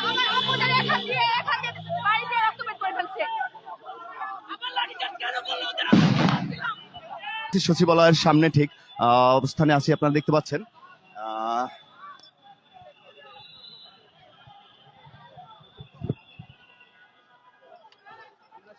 আমার আপুদের এখান দিয়ে এখান দিয়ে বাড়িতে রক্ত বের করে ফেলছে আমার লাঠিটা কেন বলল সচিবালয়ের সামনে ঠিক অবস্থানে আছি, আপনারা দেখতে পাচ্ছেন।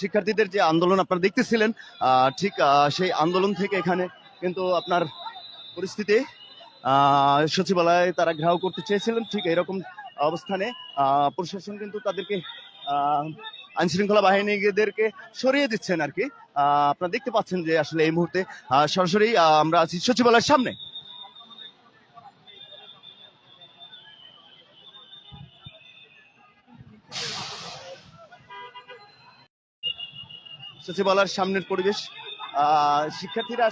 শিক্ষার্থীদের যে আন্দোলন আপনারা দেখতেছিলেন ঠিক সেই আন্দোলন থেকে এখানে কিন্তু আপনার পরিস্থিতি সচিবালয়ে তারা ঘেরাও করতে চেয়েছিলেন, ঠিক এরকম অবস্থানে প্রশাসন কিন্তু তাদেরকে আইন শৃঙ্খলা বাহিনীদেরকে সরিয়ে দিচ্ছেন আর কি। আপনারা দেখতে পাচ্ছেন যে আসলে এই মুহূর্তে সরাসরি আমরা আছি সচিবালয়ের সামনে। সচিবালয়ের সামনের পরিবেশ শিক্ষার্থীরা